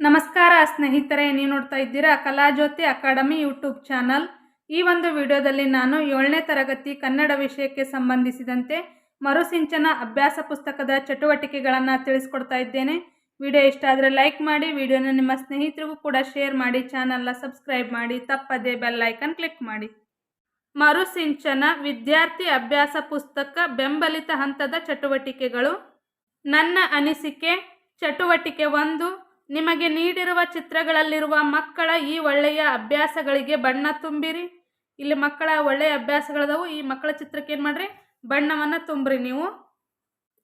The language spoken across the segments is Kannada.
ನಮಸ್ಕಾರ ಸ್ನೇಹಿತರೆ, ನೀವು ನೋಡ್ತಾ ಇದ್ದೀರಾ ಕಲಾಜ್ಯೋತಿ ಅಕಾಡೆಮಿ ಯೂಟ್ಯೂಬ್ ಚಾನಲ್. ಈ ಒಂದು ವಿಡಿಯೋದಲ್ಲಿ ನಾನು ಏಳನೇ ತರಗತಿ ಕನ್ನಡ ವಿಷಯಕ್ಕೆ ಸಂಬಂಧಿಸಿದಂತೆ ಮರುಸಿಂಚನ ಅಭ್ಯಾಸ ಪುಸ್ತಕದ ಚಟುವಟಿಕೆಗಳನ್ನು ತಿಳಿಸ್ಕೊಡ್ತಾ ಇದ್ದೇನೆ. ವಿಡಿಯೋ ಇಷ್ಟ ಆದರೆ ಲೈಕ್ ಮಾಡಿ, ವಿಡಿಯೋನ ನಿಮ್ಮ ಸ್ನೇಹಿತರಿಗೂ ಕೂಡ ಶೇರ್ ಮಾಡಿ, ಚಾನಲ್ನ ಸಬ್ಸ್ಕ್ರೈಬ್ ಮಾಡಿ, ತಪ್ಪದೇ ಬೆಲ್ ಐಕನ್ ಕ್ಲಿಕ್ ಮಾಡಿ. ಮರುಸಿಂಚನ ವಿದ್ಯಾರ್ಥಿ ಅಭ್ಯಾಸ ಪುಸ್ತಕ ಬೆಂಬಲಿತ ಹಂತದ ಚಟುವಟಿಕೆಗಳು. ನನ್ನ ಅನಿಸಿಕೆ, ಚಟುವಟಿಕೆ ಒಂದು ನಿಮಗೆ ನೀಡಿರುವ ಚಿತ್ರಗಳಲ್ಲಿರುವ ಮಕ್ಕಳ ಈ ಒಳ್ಳೆಯ ಅಭ್ಯಾಸಗಳಿಗೆ ಬಣ್ಣ ತುಂಬಿರಿ. ಇಲ್ಲಿ ಮಕ್ಕಳ ಒಳ್ಳೆಯ ಅಭ್ಯಾಸಗಳದವು. ಈ ಮಕ್ಕಳ ಚಿತ್ರಕ್ಕೆ ಏನು ಮಾಡಿರಿ? ಬಣ್ಣವನ್ನು ತುಂಬ್ರಿ ನೀವು.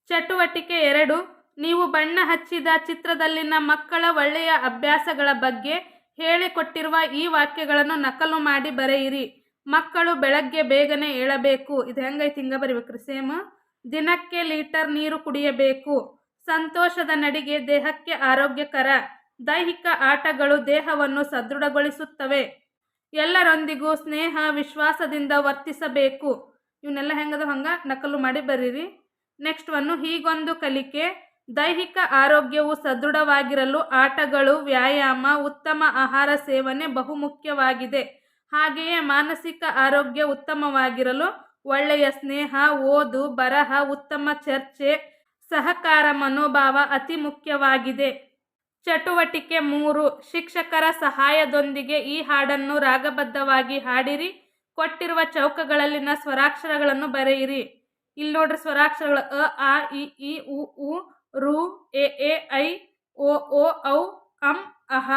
ಚಟುವಟಿಕೆ ಎರಡು. ನೀವು ಬಣ್ಣ ಹಚ್ಚಿದ ಚಿತ್ರದಲ್ಲಿನ ಮಕ್ಕಳ ಒಳ್ಳೆಯ ಅಭ್ಯಾಸಗಳ ಬಗ್ಗೆ ಹೇಳಿಕೊಟ್ಟಿರುವ ಈ ವಾಕ್ಯಗಳನ್ನು ನಕಲು ಮಾಡಿ ಬರೆಯಿರಿ. ಮಕ್ಕಳು ಬೆಳಗ್ಗೆ ಬೇಗನೆ ಏಳಬೇಕು. ಇದು ಹೆಂಗೈತಿ ಹಿಂಗ ಬರಿಬೇಕ್ರಿ? ಸೇಮ್. ದಿನಕ್ಕೆ ಲೀಟರ್ ನೀರು ಕುಡಿಯಬೇಕು. ಸಂತೋಷದ ನಡಿಗೆ ದೇಹಕ್ಕೆ ಆರೋಗ್ಯಕರ. ದೈಹಿಕ ಆಟಗಳು ದೇಹವನ್ನು ಸದೃಢಗೊಳಿಸುತ್ತವೆ. ಎಲ್ಲರೊಂದಿಗೂ ಸ್ನೇಹ, ವಿಶ್ವಾಸದಿಂದ ವರ್ತಿಸಬೇಕು. ಇವನ್ನೆಲ್ಲ ಹೆಂಗದ ಹಂಗ? ನಕಲು ಮಾಡಿ ಬರೀರಿ. ನೆಕ್ಸ್ಟ್ ಒಂದು ಹೀಗೊಂದು ಕಲಿಕೆ. ದೈಹಿಕ ಆರೋಗ್ಯವು ಸದೃಢವಾಗಿರಲು ಆಟಗಳು, ವ್ಯಾಯಾಮ, ಉತ್ತಮ ಆಹಾರ ಸೇವನೆ ಬಹುಮುಖ್ಯವಾಗಿದೆ. ಹಾಗೆಯೇ ಮಾನಸಿಕ ಆರೋಗ್ಯ ಉತ್ತಮವಾಗಿರಲು ಒಳ್ಳೆಯ ಸ್ನೇಹ, ಓದು, ಬರಹ, ಉತ್ತಮ ಚರ್ಚೆ ಸಹಕಾರ ಮನೋಭಾವ ಅತಿ ಮುಖ್ಯವಾಗಿದೆ. ಚಟುವಟಿಕೆ ಮೂರು, ಶಿಕ್ಷಕರ ಸಹಾಯದೊಂದಿಗೆ ಈ ಹಾಡನ್ನು ರಾಗಬದ್ಧವಾಗಿ ಹಾಡಿರಿ, ಕೊಟ್ಟಿರುವ ಚೌಕಗಳಲ್ಲಿನ ಸ್ವರಾಕ್ಷರಗಳನ್ನು ಬರೆಯಿರಿ. ಇಲ್ಲಿ ನೋಡ್ರಿ ಸ್ವರಾಕ್ಷರಗಳು ಅ, ಆ, ಇ ಇ, ಉ ಉ, ರು, ಎ ಎ, ಐ, ಓ ಓ, ಔ, ಅಂ, ಅಹ.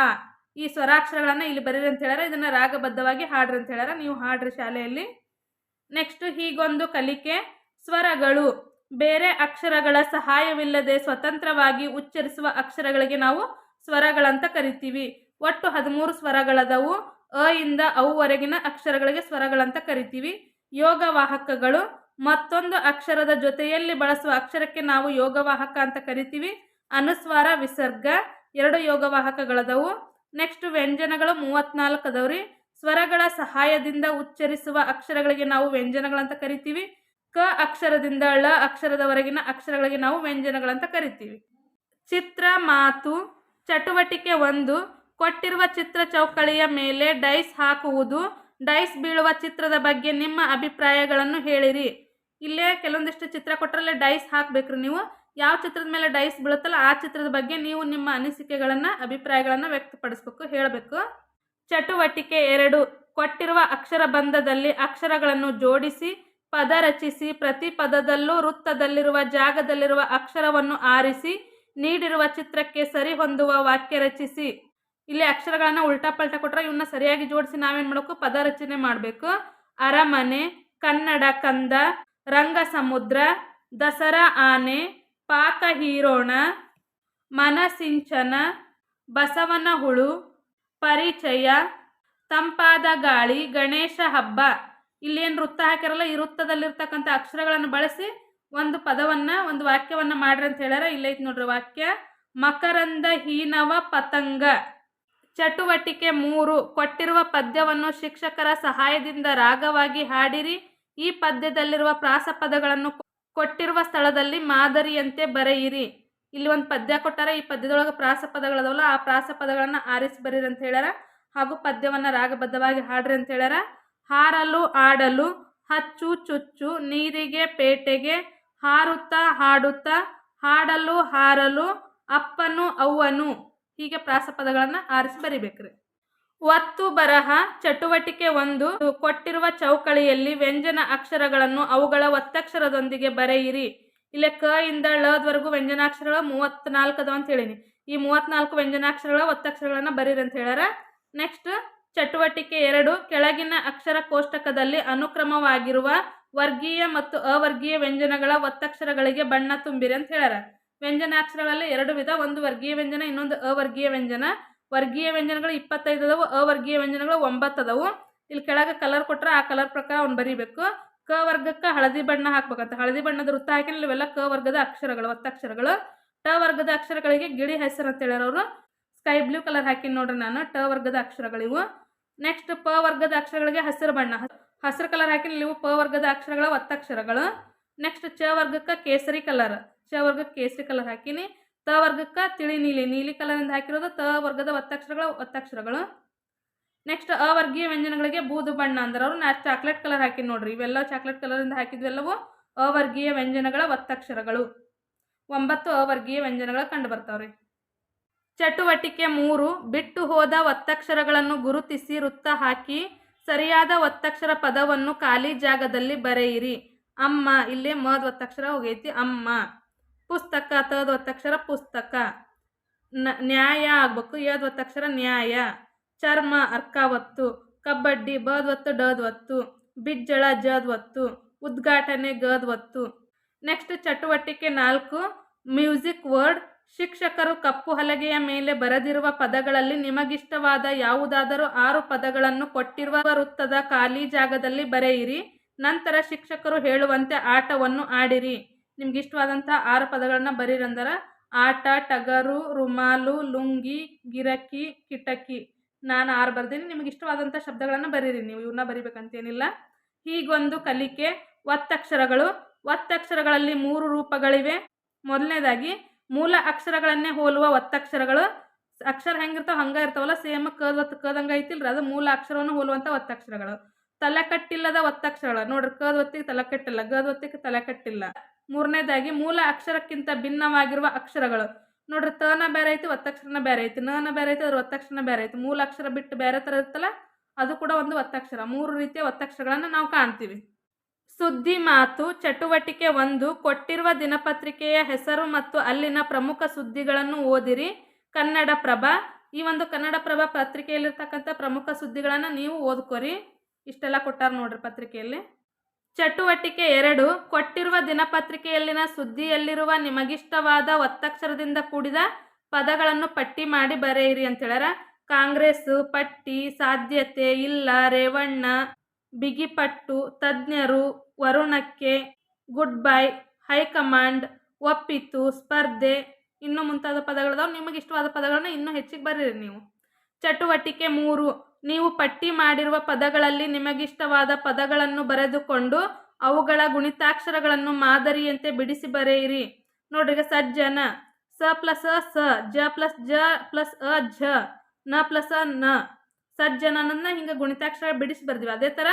ಈ ಸ್ವರಾಕ್ಷರಗಳನ್ನು ಇಲ್ಲಿ ಬರೀರಿ ಅಂತ ಹೇಳ್ಯಾರ, ಇದನ್ನು ರಾಗಬದ್ಧವಾಗಿ ಹಾಡ್ರಿ ಅಂತ ಹೇಳ್ಯಾರ, ನೀವು ಹಾಡ್ರಿ ಶಾಲೆಯಲ್ಲಿ. ನೆಕ್ಸ್ಟ್ ಹೀಗೊಂದು ಕಲಿಕೆ, ಸ್ವರಗಳು. ಬೇರೆ ಅಕ್ಷರಗಳ ಸಹಾಯವಿಲ್ಲದೆ ಸ್ವತಂತ್ರವಾಗಿ ಉಚ್ಚರಿಸುವ ಅಕ್ಷರಗಳಿಗೆ ನಾವು ಸ್ವರಗಳಂತ ಕರಿತೀವಿ. ಒಟ್ಟು ಹದಿಮೂರು ಸ್ವರಗಳದವು ಅ ಇಂದ ಅವುವರೆಗಿನ ಅಕ್ಷರಗಳಿಗೆ ಸ್ವರಗಳಂತ ಕರಿತೀವಿ. ಯೋಗವಾಹಕಗಳು ಮತ್ತೊಂದು ಅಕ್ಷರದ ಜೊತೆಯಲ್ಲಿ ಬಳಸುವ ಅಕ್ಷರಕ್ಕೆ ನಾವು ಯೋಗವಾಹಕ ಅಂತ ಕರಿತೀವಿ. ಅನುಸ್ವಾರ, ವಿಸರ್ಗ ಎರಡು ಯೋಗವಾಹಕಗಳದವು. ನೆಕ್ಸ್ಟ್ ವ್ಯಂಜನಗಳು ಮೂವತ್ನಾಲ್ಕು ಅದಾವ್ರಿ ಸ್ವರಗಳ ಸಹಾಯದಿಂದ ಉಚ್ಚರಿಸುವ ಅಕ್ಷರಗಳಿಗೆ ನಾವು ವ್ಯಂಜನಗಳಂತ ಕರಿತೀವಿ. ಕ ಅಕ್ಷರದಿಂದ ಳ ಅಕ್ಷರದವರೆಗಿನ ಅಕ್ಷರಗಳಿಗೆ ನಾವು ವ್ಯಂಜನಗಳಂತ ಕರಿತೀವಿ. ಚಿತ್ರ, ಮಾತು, ಚಟುವಟಿಕೆ ಒಂದು, ಕೊಟ್ಟಿರುವ ಚಿತ್ರ ಚೌಕಳಿಯ ಮೇಲೆ ಡೈಸ್ ಹಾಕುವುದು, ಡೈಸ್ ಬೀಳುವ ಚಿತ್ರದ ಬಗ್ಗೆ ನಿಮ್ಮ ಅಭಿಪ್ರಾಯಗಳನ್ನು ಹೇಳಿರಿ. ಇಲ್ಲೇ ಕೆಲವೊಂದಿಷ್ಟು ಚಿತ್ರ ಕೊಟ್ಟರಲ್ಲೇ ಡೈಸ್ ಹಾಕಬೇಕ್ರಿ ನೀವು. ಯಾವ ಚಿತ್ರದ ಮೇಲೆ ಡೈಸ್ ಬೀಳುತ್ತಲ್ಲ ಆ ಚಿತ್ರದ ಬಗ್ಗೆ ನೀವು ನಿಮ್ಮ ಅನಿಸಿಕೆಗಳನ್ನು, ಅಭಿಪ್ರಾಯಗಳನ್ನು ವ್ಯಕ್ತಪಡಿಸ್ಬೇಕು, ಹೇಳಬೇಕು. ಚಟುವಟಿಕೆ ಎರಡು, ಕೊಟ್ಟಿರುವ ಅಕ್ಷರ ಬಂಧದಲ್ಲಿ ಅಕ್ಷರಗಳನ್ನು ಜೋಡಿಸಿ ಪದ ರಚಿಸಿ ಪ್ರತಿ ಪದದಲ್ಲೂ ವೃತ್ತದಲ್ಲಿರುವ ಜಾಗದಲ್ಲಿರುವ ಅಕ್ಷರವನ್ನು ಆರಿಸಿ, ನೀಡಿರುವ ಚಿತ್ರಕ್ಕೆ ಸರಿ ಹೊಂದುವ ವಾಕ್ಯ ರಚಿಸಿ. ಇಲ್ಲಿ ಅಕ್ಷರಗಳನ್ನು ಉಲ್ಟಾ ಪಲ್ಟಾ ಕೊಟ್ಟರೆ ಇವನ್ನ ಸರಿಯಾಗಿ ಜೋಡಿಸಿ ನಾವೇನು ಮಾಡಬೇಕು? ಪದ ರಚನೆ ಮಾಡಬೇಕು. ಅರಮನೆ, ಕನ್ನಡ ಕಂದ, ರಂಗ ಸಮುದ್ರ, ದಸರಾ ಆನೆ, ಪಾಕ ಹೀರೋಣ ಮನಸಿಂಚನ ಬಸವನ ಹುಳು ಪರಿಚಯ, ತಂಪಾದ ಗಾಳಿ, ಗಣೇಶ ಹಬ್ಬ. ಇಲ್ಲೇನು ವೃತ್ತ ಹಾಕಿರಲ್ಲ ಈ ವೃತ್ತದಲ್ಲಿರ್ತಕ್ಕಂಥ ಅಕ್ಷರಗಳನ್ನು ಬಳಸಿ ಒಂದು ಪದವನ್ನು, ಒಂದು ವಾಕ್ಯವನ್ನು ಮಾಡ್ರಿ ಅಂತ ಹೇಳ್ಯಾರ. ಇಲ್ಲೈತೆ ನೋಡ್ರಿ ವಾಕ್ಯ. ಮಕರಂದ ಹೀನವ ಪತಂಗ. ಚಟುವಟಿಕೆ ಮೂರು. ಕೊಟ್ಟಿರುವ ಪದ್ಯವನ್ನು ಶಿಕ್ಷಕರ ಸಹಾಯದಿಂದ ರಾಗವಾಗಿ ಹಾಡಿರಿ. ಈ ಪದ್ಯದಲ್ಲಿರುವ ಪ್ರಾಸ ಪದಗಳನ್ನು ಕೊಟ್ಟಿರುವ ಸ್ಥಳದಲ್ಲಿ ಮಾದರಿಯಂತೆ ಬರೆಯಿರಿ. ಇಲ್ಲಿ ಒಂದು ಪದ್ಯ ಕೊಟ್ಟಾರ, ಈ ಪದ್ಯದೊಳಗೆ ಪ್ರಾಸ ಪದಗಳದವಲ್ಲ, ಆ ಪ್ರಾಸ ಪದಗಳನ್ನು ಆರಿಸಿ ಬರೀರಿ ಅಂತ ಹೇಳ್ಯಾರ. ಹಾಗೂ ಪದ್ಯವನ್ನು ರಾಗಬದ್ಧವಾಗಿ ಹಾಡ್ರಿ ಅಂತ ಹೇಳ್ಯಾರ. ಹಾರಲು ಆಡಲು ಹಚ್ಚು, ಚುಚ್ಚು, ನೀರಿಗೆ, ಪೇಟೆಗೆ, ಹಾರುತ್ತಾ, ಹಾಡುತ್ತಾ, ಹಾಡಲು, ಹಾರಲು, ಅಪ್ಪನು, ಅವ್ವನು ಹೀಗೆ ಪ್ರಾಸಪದಗಳನ್ನು ಆರಿಸಿ ಬರಿಬೇಕ್ರಿ. ಒತ್ತು, ಬರಹ, ಚಟುವಟಿಕೆ ಒಂದು, ಕೊಟ್ಟಿರುವ ಚೌಕಳಿಯಲ್ಲಿ ವ್ಯಂಜನ ಅಕ್ಷರಗಳನ್ನು ಅವುಗಳ ಒತ್ತಕ್ಷರದೊಂದಿಗೆ ಬರೆಯಿರಿ. ಇಲ್ಲೇ ಕ ಇಂದ ಳದವರೆಗೂ ವ್ಯಂಜನಾಕ್ಷರಗಳು ಮೂವತ್ತ್ನಾಲ್ಕು ಅದಾವ ಅಂತ ಹೇಳೀನಿ. ಈ ಮೂವತ್ತ್ನಾಲ್ಕು ವ್ಯಂಜನಾಕ್ಷರಗಳ ಒತ್ತಕ್ಷರಗಳನ್ನು ಬರೀರಿ ಅಂತ ಹೇಳ್ಯಾರ. ನೆಕ್ಸ್ಟ್ ಚಟುವಟಿಕೆ ಎರಡು, ಕೆಳಗಿನ ಅಕ್ಷರ ಕೋಷ್ಟಕದಲ್ಲಿ ಅನುಕ್ರಮವಾಗಿರುವ ವರ್ಗೀಯ ಮತ್ತು ಅವರ್ಗೀಯ ವ್ಯಂಜನಗಳ ಒತ್ತಕ್ಷರಗಳಿಗೆ ಬಣ್ಣ ತುಂಬಿರಿ ಅಂತ ಹೇಳ್ಯಾರ. ವ್ಯಂಜನಾಕ್ಷರಗಳಲ್ಲಿ ಎರಡು ವಿಧ, ಒಂದು ವರ್ಗೀಯ ವ್ಯಂಜನ, ಇನ್ನೊಂದು ಅವರ್ಗೀಯ ವ್ಯಂಜನ. ವರ್ಗೀಯ ವ್ಯಂಜನಗಳು ಇಪ್ಪತ್ತೈದು ಅದಾವು, ಅವರ್ಗೀಯ ವ್ಯಂಜನಗಳು ಒಂಬತ್ತು ಅದಾವು. ಇಲ್ಲಿ ಕೆಳಗೆ ಕಲರ್ ಕೊಟ್ಟರೆ ಆ ಕಲರ್ ಪ್ರಕಾರ ಅವ್ನು ಬರೀಬೇಕು. ಕ ವರ್ಗಕ್ಕೆ ಹಳದಿ ಬಣ್ಣ ಹಾಕ್ಬೇಕಂತ, ಹಳದಿ ಬಣ್ಣದ ವೃತ್ತ ಹಾಕಿನ ಇವೆಲ್ಲ ಕ ವರ್ಗದ ಅಕ್ಷರಗಳು, ಒತ್ತಕ್ಷರಗಳು. ಟ ವರ್ಗದ ಅಕ್ಷರಗಳಿಗೆ ಗಿಳಿ ಹೆಸರು ಅಂತ ಹೇಳ್ಯಾರ ಅವರು. ಸ್ಕೈ ಬ್ಲೂ ಕಲರ್ ಹಾಕಿನಿ ನೋಡ್ರಿ ನಾನು. ಟ ವರ್ಗದ ಅಕ್ಷರಗಳಿವು ನೆಕ್ಸ್ಟ್ ಪ ವರ್ಗದ ಅಕ್ಷರಗಳಿಗೆ ಹಸಿರು ಬಣ್ಣ. ಹಸಿರು ಕಲರ್ ಹಾಕಿನಿ ಇವು ಪ ವರ್ಗದ ಅಕ್ಷರಗಳ ಒತ್ತಕ್ಷರಗಳು ನೆಕ್ಸ್ಟ್ ಚ ವರ್ಗಕ್ಕೆ ಕೇಸರಿ ಕಲರ್ ಚ ವರ್ಗಕ್ಕೆ ಕೇಸರಿ ಕಲರ್ ಹಾಕಿನಿ. ತ ವರ್ಗಕ್ಕೆ ತಿಳಿ ನೀಲಿ. ನೀಲಿ ಕಲರಿಂದ ಹಾಕಿರೋದು ತ ವರ್ಗದ ಒತ್ತಕ್ಷರಗಳ ಒತ್ತಕ್ಷರಗಳು ನೆಕ್ಸ್ಟ್ ಅವರ್ಗೀಯ ವ್ಯಂಜನಗಳಿಗೆ ಬೂದು ಬಣ್ಣ ಅಂದ್ರೆ ಅವರು ನಾ ಚಾಕ್ಲೇಟ್ ಕಲರ್ ಹಾಕಿ ನೋಡ್ರಿ. ಇವೆಲ್ಲ ಚಾಕ್ಲೇಟ್ ಕಲರಿಂದ ಹಾಕಿದ್ವೆಲ್ಲವೂ ಅವರ್ಗೀಯ ವ್ಯಂಜನಗಳ ಒತ್ತಕ್ಷರಗಳು ಒಂಬತ್ತು ಅವರ್ಗೀಯ ವ್ಯಂಜನಗಳು ಕಂಡು ಬರ್ತಾವ್ರಿ. ಚಟುವಟಿಕೆ ಮೂರು, ಬಿಟ್ಟು ಹೋದ ಒತ್ತಕ್ಷರಗಳನ್ನು ಗುರುತಿಸಿ ವೃತ್ತ ಹಾಕಿ, ಸರಿಯಾದ ಒತ್ತಕ್ಷರ ಪದವನ್ನು ಖಾಲಿ ಜಾಗದಲ್ಲಿ ಬರೆಯಿರಿ. ಅಮ್ಮ, ಇಲ್ಲಿ ಮದ್ ಒತ್ತಕ್ಷರ ಹೋಗೈತಿ, ಅಮ್ಮ. ಪುಸ್ತಕ, ತದ್ ಒತ್ತಕ್ಷರ ಪುಸ್ತಕ. ನ್ಯಾಯ ಆಗ್ಬೇಕು, ಯದ್ ಒತ್ತಕ್ಷರ ನ್ಯಾಯ. ಚರ್ಮ ಅರ್ಕಾವತ್ತು ಕಬಡ್ಡಿ ಬದ್ ಒತ್ತು, ಡದ್ ಒತ್ತು. ಬಿಜ್ಜಳ, ಜದ್ ಒತ್ತು. ಉದ್ಘಾಟನೆ, ಗದ್ ಒತ್ತು. ನೆಕ್ಸ್ಟ್ ಚಟುವಟಿಕೆ ನಾಲ್ಕು, ಮ್ಯೂಸಿಕ್ ವರ್ಡ್ ಶಿಕ್ಷಕರು ಕಪ್ಪು ಹಲಗೆಯ ಮೇಲೆ ಬರೆದಿರುವ ಪದಗಳಲ್ಲಿ ನಿಮಗಿಷ್ಟವಾದ ಯಾವುದಾದರೂ ಆರು ಪದಗಳನ್ನು ಕೊಟ್ಟಿರುವ ವೃತ್ತದ ಖಾಲಿ ಜಾಗದಲ್ಲಿ ಬರೆಯಿರಿ. ನಂತರ ಶಿಕ್ಷಕರು ಹೇಳುವಂತೆ ಆಟವನ್ನು ಆಡಿರಿ. ನಿಮ್ಗೆ ಇಷ್ಟವಾದಂಥ ಆರು ಪದಗಳನ್ನು ಬರೀರಂದರ? ಆಟ, ಟಗರು, ರುಮಾಲು, ಲುಂಗಿ, ಗಿರಕಿ, ಕಿಟಕಿ. ನಾನು ಆರು ಬರ್ದೀನಿ ನಿಮ್ಗೆ ಇಷ್ಟವಾದಂಥ ಶಬ್ದಗಳನ್ನು ಬರೀರಿ. ನೀವು ಇವನ್ನ ಬರಿಬೇಕಂತೇನಿಲ್ಲ. ಹೀಗೊಂದು ಕಲಿಕೆ. ಒತ್ತಕ್ಷರಗಳು. ಒತ್ತಕ್ಷರಗಳಲ್ಲಿ ಮೂರು ರೂಪಗಳಿವೆ. ಮೊದಲನೇದಾಗಿ ಮೂಲ ಅಕ್ಷರಗಳನ್ನೇ ಹೋಲುವ ಒತ್ತಕ್ಷರಗಳು. ಅಕ್ಷರ ಹೆಂಗಿರ್ತಾವ ಹಂಗ ಇರ್ತಾವಲ್ಲ ಸೇಮ್ ಕದ್ ಒತ್ತು ಕದಂಗ ಐತಿಲ್ರಿ, ಅದು ಮೂಲ ಅಕ್ಷರವನ್ನು ಹೋಲುವಂಥ ಒತ್ತಕ್ಷರಗಳು. ತಲೆಕಟ್ಟಿಲ್ಲದ ಒತ್ತಕ್ಷರಗಳು, ನೋಡ್ರಿ ಕದ್ ಒತ್ತಿಗೆ ತಲೆಕಟ್ಟಿಲ್ಲ ಗದ್ ಒತ್ತಿಗೆ ತಲೆಕಟ್ಟಿಲ್ಲ ಮೂರನೇದಾಗಿ ಮೂಲ ಅಕ್ಷರಕ್ಕಿಂತ ಭಿನ್ನವಾಗಿರುವ ಅಕ್ಷರಗಳು. ನೋಡ್ರಿ ತನ ಬೇರೆ ಐತಿ, ಒತ್ತಕ್ಷರನ ಬೇರೆ ಐತಿ ನನ ಬೇರೆ ಐತಿ, ಅದ್ರ ಒತ್ತಕ್ಷರನ ಬೇರೆ ಐತಿ. ಮೂಲ ಅಕ್ಷರ ಬಿಟ್ಟು ಬೇರೆ ಥರ ಇರ್ತಲ್ಲ ಅದು ಕೂಡ ಒಂದು ಒತ್ತಕ್ಷರ. ಮೂರು ರೀತಿಯ ಒತ್ತಕ್ಷರಗಳನ್ನು ನಾವು ಕಾಣ್ತೀವಿ. ಸುದ್ದಿ ಮಾತು ಚಟುವಟಿಕೆ ಒಂದು ಕೊಟ್ಟಿರುವ ದಿನಪತ್ರಿಕೆಯ ಹೆಸರು ಮತ್ತು ಅಲ್ಲಿನ ಪ್ರಮುಖ ಸುದ್ದಿಗಳನ್ನು ಓದಿರಿ. ಕನ್ನಡ ಪ್ರಭ ಈ ಒಂದು ಕನ್ನಡ ಪ್ರಭ ಪತ್ರಿಕೆಯಲ್ಲಿರ್ತಕ್ಕಂಥ ಪ್ರಮುಖ ಸುದ್ದಿಗಳನ್ನು ನೀವು ಓದ್ಕೊರಿ. ಇಷ್ಟೆಲ್ಲ ಕೊಟ್ಟಾರ ನೋಡ್ರಿ ಪತ್ರಿಕೆಯಲ್ಲಿ. ಚಟುವಟಿಕೆ ಎರಡು ಕೊಟ್ಟಿರುವ ದಿನಪತ್ರಿಕೆಯಲ್ಲಿನ ಸುದ್ದಿಯಲ್ಲಿರುವ ನಿಮಗಿಷ್ಟವಾದ ಒತ್ತಕ್ಷರದಿಂದ ಕೂಡಿದ ಪದಗಳನ್ನು ಪಟ್ಟಿ ಮಾಡಿ ಬರೆಯಿರಿ ಅಂತ ಹೇಳ್ಯಾರ ಕಾಂಗ್ರೆಸ್ ಪಟ್ಟಿ, ಸಾಧ್ಯತೆ ಇಲ್ಲ, ರೇವಣ್ಣ. ಬಿಗಿಪಟ್ಟು ತಜ್ಞರು ವರುಣಕ್ಕೆ ಗುಡ್ ಬೈ ಹೈಕಮಾಂಡ್ ಒಪ್ಪಿತು. ಸ್ಪರ್ಧೆ ಇನ್ನು ಮುಂತಾದ ಪದಗಳದಾವ. ನಿಮಗೆ ಇಷ್ಟವಾದ ಪದಗಳನ್ನು ಇನ್ನೂ ಹೆಚ್ಚಿಗೆ ಬರೀರಿ ನೀವು. ಚಟುವಟಿಕೆ ಮೂರು. ನೀವು ಪಟ್ಟಿ ಮಾಡಿರುವ ಪದಗಳಲ್ಲಿ ನಿಮಗಿಷ್ಟವಾದ ಪದಗಳನ್ನು ಬರೆದುಕೊಂಡು ಅವುಗಳ ಗುಣಿತಾಕ್ಷರಗಳನ್ನು ಮಾದರಿಯಂತೆ ಬಿಡಿಸಿ ಬರೆಯಿರಿ. ನೋಡ್ರಿ ಈಗ ಸಜ್ಜನ. ಸ ಪ್ಲಸ್ ಅ ಸ ಜ ಪ್ಲಸ್ ಜ ಪ್ಲಸ್ ಅ ಝ. ನ ಪ್ಲಸ್ ಅ ನ. ಸಜ್ಜನನನ್ನ ಹಿಂಗೆ ಗುಣಿತಾಕ್ಷರ ಬಿಡಿಸಿ ಬರ್ದಿವಿ. ಅದೇ ಥರ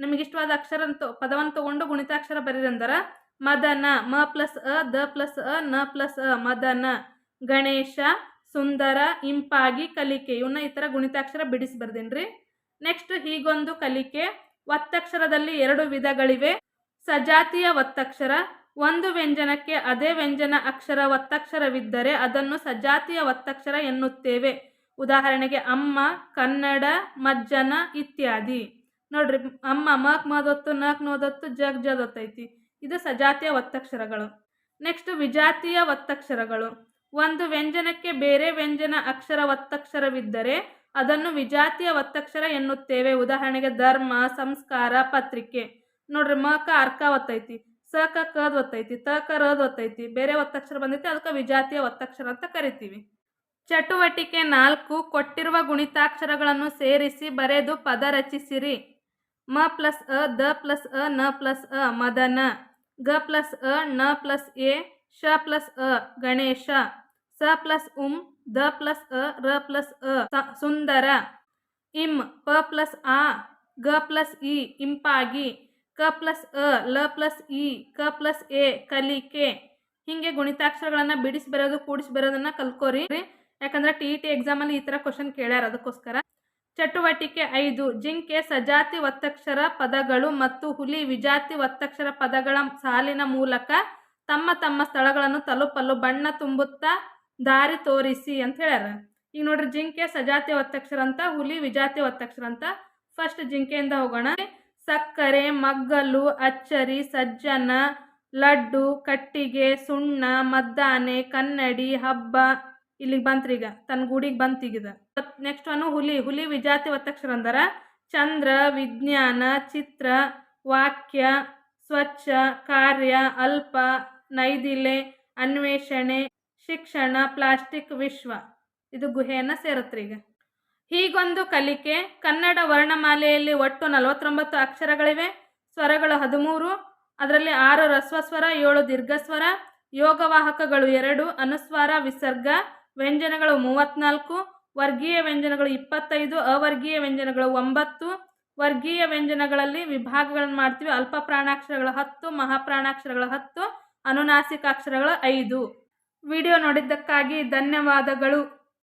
ನಮಗೆ ಇಷ್ಟವಾದ ಅಕ್ಷರ ಪದವನ್ನು ತಗೊಂಡು ಗುಣಿತಾಕ್ಷರ ಬರೀರಂದರ ಮದನ, ಮ ಪ್ಲಸ್ ಅ, ದ ಪ್ಲಸ್ ಅ, ನ ಪ್ಲಸ್ ಅ, ಮದನ, ಗಣೇಶ, ಸುಂದರ, ಇಂಪಾಗಿ, ಕಲಿಕೆ ಇವನ್ನ ಈ ಥರ ಗುಣಿತಾಕ್ಷರ ಬಿಡಿಸಿ ಬರ್ದೇನ್ರಿ. ನೆಕ್ಸ್ಟ್ ಹೀಗೊಂದು ಕಲಿಕೆ, ಒತ್ತಕ್ಷರದಲ್ಲಿ ಎರಡು ವಿಧಗಳಿವೆ. ಸಜಾತಿಯ ಒತ್ತಕ್ಷರ, ಒಂದು ವ್ಯಂಜನಕ್ಕೆ ಅದೇ ವ್ಯಂಜನ ಅಕ್ಷರ ಒತ್ತಕ್ಷರವಿದ್ದರೆ ಅದನ್ನು ಸಜಾತಿಯ ಒತ್ತಕ್ಷರ ಎನ್ನುತ್ತೇವೆ. ಉದಾಹರಣೆಗೆ ಅಮ್ಮ, ಕನ್ನಡ, ಮಜ್ಜನ ಇತ್ಯಾದಿ. ನೋಡ್ರಿ, ಅಮ್ಮ ಮಕ್ ಮದೊತ್ತು, ನಕ್ ನೋದೊತ್ತು, ಜಗ್ ಜದೊತ್ತೈತಿ. ಇದು ಸಜಾತಿಯ ಒತ್ತಕ್ಷರಗಳು. ನೆಕ್ಸ್ಟ್, ವಿಜಾತಿಯ ಒತ್ತಕ್ಷರಗಳು. ಒಂದು ವ್ಯಂಜನಕ್ಕೆ ಬೇರೆ ವ್ಯಂಜನ ಅಕ್ಷರ ಒತ್ತಕ್ಷರವಿದ್ದರೆ ಅದನ್ನು ವಿಜಾತಿಯ ಒತ್ತಕ್ಷರ ಎನ್ನುತ್ತೇವೆ. ಉದಾಹರಣೆಗೆ ಧರ್ಮ, ಸಂಸ್ಕಾರ, ಪತ್ರಿಕೆ. ನೋಡ್ರಿ, ಮ, ಕ, ಅರ್ಕ ಒತ್ತೈತಿ. ಸ, ಕ ಕದ್ ಒತ್ತೈತಿ ತ, ಕ ರದ್ ಒತ್ತೈತಿ ಬೇರೆ ಒತ್ತಕ್ಷರ ಬಂದೈತಿ ಅದಕ್ಕೆ ವಿಜಾತಿಯ ಒತ್ತಕ್ಷರ ಅಂತ ಕರಿತೀವಿ. ಚಟುವಟಿಕೆ ನಾಲ್ಕು ಕೊಟ್ಟಿರುವ ಗುಣಿತಾಕ್ಷರಗಳನ್ನು ಸೇರಿಸಿ ಬರೆದು ಪದ ರಚಿಸಿರಿ. ಮ ಪ್ಲಸ್ ಅ, ದ ಪ್ಲಸ್ ಅ, ನ ಪ್ಲಸ್ ಅ, ಮದನ. ಗ ಪ್ಲಸ್ ಅ, ನ ಪ್ಲಸ್ ಎ ಶ ಪ್ಲಸ್ ಅ, ಗಣೇಶ. ಸ ಪ್ಲಸ್ ಉಂ, ದ ಪ್ಲಸ್ ಅ, ರ ಪ್ಲಸ್ ಅ ಸುಂದರ. ಇಂ, ಪ ಪ್ಲಸ್ ಆ, ಗ ಪ್ಲಸ್ ಇ, ಇಂಪಾಗಿ. ಕ ಪ್ಲಸ್ ಅ, ಲ ಪ್ಲಸ್ ಇ, ಕ ಪ್ಲಸ್ ಎ, ಕಲಿಕೆ. ಹೀಗೆ ಗುಣಿತಾಕ್ಷರಗಳನ್ನು ಬಿಡಿಸಿ ಬರೋದು ಕೂಡಿಸಿ ಬರೋದನ್ನು ಕಲ್ಕೋರಿ. ಯಾಕಂದ್ರೆ ಟಿ ಇ ಟಿ ಎಕ್ಸಾಮಲ್ಲಿ ಈ ಥರ ಕ್ವಶನ್ ಕೇಳ್ಯಾರ ಅದಕ್ಕೋಸ್ಕರ. ಚಟುವಟಿಕೆ ಐದು, ಜಿಂಕೆ ಸಜಾತಿ ಒತ್ತಕ್ಷರ ಪದಗಳು ಮತ್ತು ಹುಲಿ ವಿಜಾತಿ ಒತ್ತಕ್ಷರ ಪದಗಳ ಸಾಲಿನ ಮೂಲಕ ತಮ್ಮ ತಮ್ಮ ಸ್ಥಳಗಳನ್ನು ತಲುಪಲು ಬಣ್ಣ ತುಂಬುತ್ತಾ ದಾರಿ ತೋರಿಸಿ ಅಂತ ಹೇಳ್ಯಾರ. ಈಗ ನೋಡ್ರಿ ಜಿಂಕೆ ಸಜಾತಿ ಒತ್ತಕ್ಷರ ಅಂತ, ಹುಲಿ ವಿಜಾತಿ ಒತ್ತಕ್ಷರ ಅಂತ. ಫಸ್ಟ್ ಜಿಂಕೆಯಿಂದ ಹೋಗೋಣ. ಸಕ್ಕರೆ, ಮಗ್ಗಲು, ಅಚ್ಚರಿ, ಸಜ್ಜನ, ಲಡ್ಡು, ಕಟ್ಟಿಗೆ, ಸುಣ್ಣ, ಮದ್ದಾನೆ, ಕನ್ನಡಿ, ಹಬ್ಬ. ಇಲ್ಲಿಗೆ ಬಂತ್ರಿ ಈಗ. ತನ್ನ ಗೂಡಿಗೆ ಬಂತೀಗಿದ ನೆಕ್ಸ್ಟ್ ಒನ್ ಹುಲಿ. ಹುಲಿ ವಿಜಾತಿ ಒತ್ತಕ್ಷರ ಅಂದರ. ಚಂದ್ರ, ವಿಜ್ಞಾನ, ಚಿತ್ರ, ವಾಕ್ಯ, ಸ್ವಚ್ಛ, ಕಾರ್ಯ, ಅಲ್ಪ, ನೈದಿಲೆ, ಅನ್ವೇಷಣೆ, ಶಿಕ್ಷಣ, ಪ್ಲಾಸ್ಟಿಕ್, ವಿಶ್ವ. ಇದು ಗುಹೆಯನ್ನು ಸೇರುತ್ತೆ ಈಗ. ಹೀಗೊಂದು ಕಲಿಕೆ. ಕನ್ನಡ ವರ್ಣಮಾಲೆಯಲ್ಲಿ ಒಟ್ಟು ನಲವತ್ತೊಂಬತ್ತು ಅಕ್ಷರಗಳಿವೆ. ಸ್ವರಗಳು ಹದಿಮೂರು. ಅದರಲ್ಲಿ ಆರು ರಸ್ವಸ್ವರ, ಏಳು ದೀರ್ಘಸ್ವರ, ಯೋಗವಾಹಕಗಳು ಎರಡು, ಅನುಸ್ವಾರ, ವಿಸರ್ಗ ವ್ಯಂಜನಗಳು ಮೂವತ್ನಾಲ್ಕು ವರ್ಗೀಯ ವ್ಯಂಜನಗಳು ಇಪ್ಪತ್ತೈದು, ಅವರ್ಗೀಯ ವ್ಯಂಜನಗಳು ಒಂಬತ್ತು. ವರ್ಗೀಯ ವ್ಯಂಜನಗಳಲ್ಲಿ ವಿಭಾಗಗಳನ್ನು ಮಾಡ್ತೀವಿ. ಅಲ್ಪ ಪ್ರಾಣಾಕ್ಷರಗಳು ಹತ್ತು, ಮಹಾಪ್ರಾಣಾಕ್ಷರಗಳು ಹತ್ತು, ಅನುನಾಸಿಕಾಕ್ಷರಗಳು ಐದು. ವಿಡಿಯೋ ನೋಡಿದ್ದಕ್ಕಾಗಿ ಧನ್ಯವಾದಗಳು.